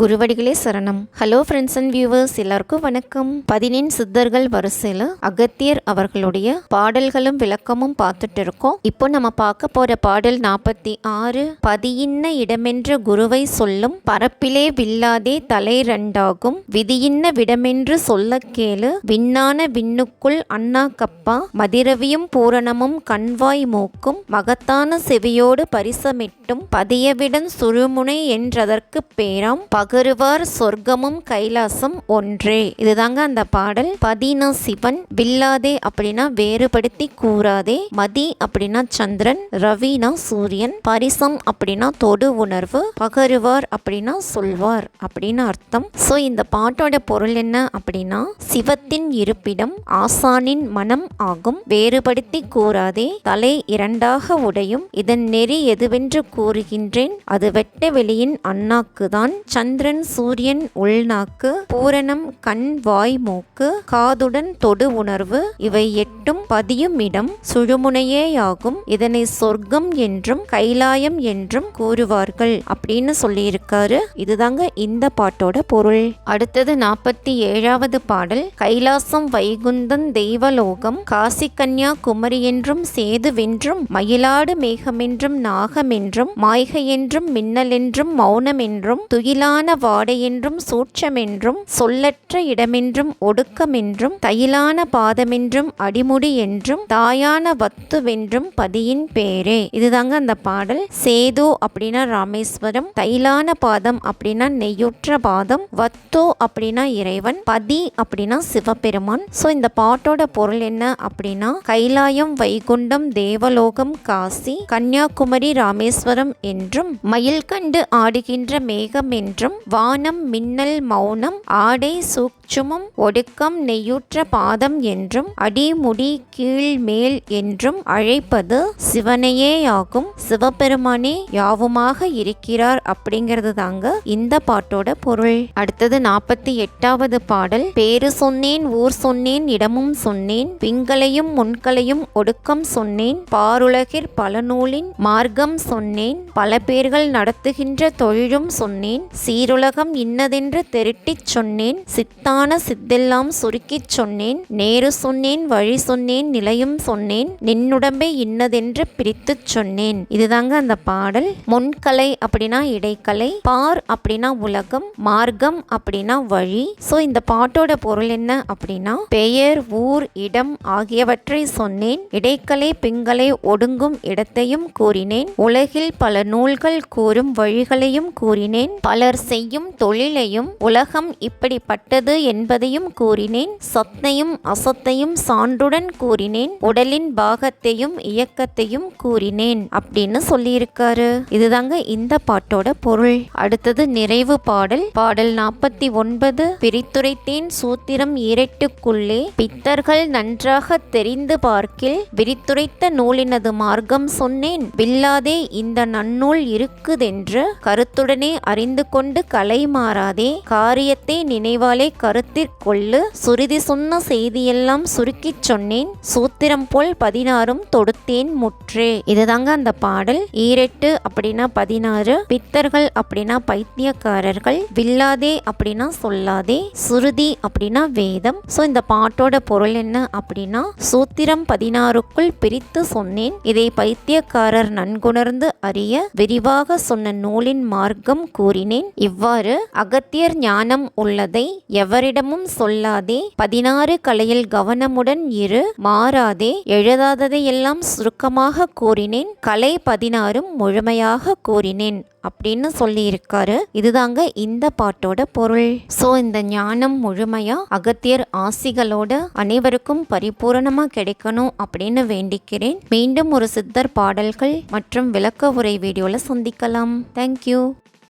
குருவடிகளே சரணம். Hello friends and viewers எல்லாருக்கும் வணக்கம். பதினெண் சித்தர்கள் வரிசையில் அகத்தியர் அவர்களுடைய பாடல்களும் விளக்கமும் பார்த்துட்டு இருக்கோம். இப்போ நம்ம பார்க்க போற பாடல் நாற்பத்தி ஆறு. பதியின்ன இடமென்ற குருவை சொல்லும் பரப்பிலே வில்லாதே தலை ரெண்டாகும் விதியின்ன விடமென்று சொல்ல கேளு. விண்ணான விண்ணுக்குள் அண்ணா கப்பா. மதிரவியும் பூரணமும் கண்வாய் மூக்கும். மகத்தான செவியோடு பரிசமிட்டும். பதியவிடன் சுழுமுனை என்றதற்கு பேராம். பகருவார் சொர்க்கமும் கைலாசம் ஒன்றே. இதுதாங்க அந்த பாடல். பதினா சிவன் வில்லாதே அப்படின்னா வேறுபடுத்தி கூறாதே. மதி அப்படின்னா சந்திரன். ரவினா சூரியன் பரிசம் அப்படின்னா தொடு உணர்வு. பகருவார் அப்படின்னா சொல்வார் அப்படின்னு அர்த்தம். ஸோ இந்த பாட்டோட பொருள் என்ன அப்படின்னா சிவத்தின் இருப்பிடம் ஆசானின் மனம் ஆகும். வேறுபடுத்தி கூறாதே. தலை இரண்டாக உடையும். இதன் நெறி எதுவென்று கூறுகின்றேன். அது வெட்ட வெளியின் அண்ணாக்குதான். சந்திரன் சூரியன் உள்நாக்கு பூரணம் கண் வாய் மூக்கு காதுடன் தொடு உணர்வு இவை எட்டும் பதியும் இடம். சுழுமுனையேயாகும். இதனை சொர்க்கம் என்றும் கைலாயம் என்றும் கூறுவார்கள் அப்படின்னு சொல்லியிருக்காரு. இதுதாங்க இந்த பாட்டோட பொருள். அடுத்தது நாற்பத்தி ஏழாவது பாடல். கைலாசம் வைகுந்தன் தெய்வலோகம். காசி கன்யா குமரி என்றும் சேதுவென்றும் மயிலாடு மேகமென்றும் நாகமென்றும் மாய்கை என்றும் மின்னலென்றும் மௌனமென்றும் தயிலான வாடையென்றும் சூட்சமென்றும் சொல்லற்ற இடமென்றும் ஒடுக்கமென்றும் தயிலான பாதமென்றும் அடிமுடி என்றும் தாயான வத்துவென்றும் பதியின் பேரே. இதுதாங்க அந்த பாடல். சேது அப்படின்னா ராமேஸ்வரம் தைலான பாதம் அப்படின்னா நெய்யுற்ற பாதம் வத்து அப்படின்னா இறைவன் பதி அப்படின்னா சிவபெருமான். ஸோ இந்த பாட்டோட பொருள் என்ன அப்படின்னா கைலாயம் வைகுண்டம் தேவலோகம் காசி கன்னியாகுமரி ராமேஸ்வரம் என்றும் மயில் கண்டு ஆடுகின்ற மேகம் என்றும் வானம் மின்னல் மௌனம் ஆடை சூக்ஷமும் ஒடுக்கம் நெய்யுற்ற பாதம் என்றும் அடிமுடி கீழ் மேல் என்றும் அழைப்பது சிவனையேயாகும். சிவபெருமானே யாவுமாக இருக்கிறார் அப்படிங்கிறது தாங்க இந்த பாட்டோட பொருள். அடுத்தது நாற்பத்தி எட்டாவது பாடல். பேரு சொன்னேன் ஊர் சொன்னேன் இடமும் சொன்னேன் பிங்களையும் முன்களையும் ஒடுக்கம் சொன்னேன் பாருலகிற் பல நூலின் மார்க்கம் சொன்னேன் பல பேர்கள் நடத்துகின்ற தொழிலும் சொன்னேன் ஈருலகம் இன்னதென்று தெருட்டிச் சொன்னேன் சித்தான சித்தெல்லாம் சுருக்கிச் சொன்னேன் நேரு சொன்னேன் வழி சொன்னேன் நிலையும் சொன்னேன் நின்னுடம்பே இன்னதென்று பிரித்துச் சொன்னேன். இதுதாங்க அந்த பாடல். முன்கலை அப்படின்னா இடைக்கலை பார் அப்படின்னா உலகம் மார்க்கம் அப்படின்னா வழி. ஸோ இந்த பாட்டோட பொருள் என்ன அப்படின்னா பெயர் ஊர் இடம் ஆகியவற்றை சொன்னேன் இடைக்கலை பிங்களை ஒடுங்கும் இடத்தையும் கூறினேன் உலகில் பல நூல்கள் கூறும் வழிகளையும் கூறினேன் பலர் செய்யும் தொழிலையும் உலகம் இப்படிப்பட்டது என்பதையும் கூறினேன். சத்தையும் அசத்தையும் சான்றுடன் கூறினேன். உடலின் பாகத்தையும் இயக்கத்தையும் கூறினேன் அப்படின்னு சொல்லியிருக்காரு. இதுதாங்க இந்த பாட்டோட பொருள். அடுத்தது நிறைவு பாடல். பாடல் நாற்பத்தி ஒன்பது. பிரித்துரைத்தேன் சூத்திரம் ஈரட்டுக்குள்ளே பித்தர்கள் நன்றாக தெரிந்து பார்க்கில். விரித்துரைத்த நூலினது மார்க்கம் சொன்னேன். வில்லாதே இந்த நன்னூல் இருக்குதென்று கருத்துடனே அறிந்து கொண்டு கலை மாறாதே. காரியத்தை நினைவாலே கருத்திற்கொள்ளு சுருதி சொன்ன செய்தியெல்லாம் சுருக்கிச் சொன்னேன். சூத்திரம் போல் பதினாறும் தொடுத்தேன் முற்றே. இதுதாங்க அந்த பாடல். ஈரெட்டு அப்படின்னா பதினாறு பித்தர்கள் அப்படின்னா பைத்தியக்காரர்கள் வில்லாதே அப்படின்னா சொல்லாதே சுருதி அப்படின்னா வேதம். ஸோ இந்த பாட்டோட பொருள் என்ன அப்படின்னா சூத்திரம் பதினாறுக்குள் பிரித்து சொன்னேன். இதை பைத்தியக்காரர் நன்குணர்ந்து அறிய விரிவாக சொன்ன நூலின் மார்க்கம் கூறினேன். இவ்வாறு அகத்தியர் ஞானம் உள்ளதை எவரிடமும் சொல்லாதே. பதினாறு கலையில் கவனமுடன் இரு மாறாதே. எழுதாததையெல்லாம் சுருக்கமாக கூறினேன் கலை பதினாறும் முழுமையாக கூறினேன் அப்படின்னு சொல்லியிருக்காரு. இதுதாங்க இந்த பாட்டோட பொருள். ஸோ இந்த ஞானம் முழுமையா அகத்தியர் ஆசிகளோட அனைவருக்கும் பரிபூரணமா கிடைக்கணும் அப்படின்னு வேண்டிக்கிறேன். மீண்டும் ஒரு சித்தர் பாடல்கள் மற்றும் விளக்க உரை வீடியோல சந்திக்கலாம். தேங்க்யூ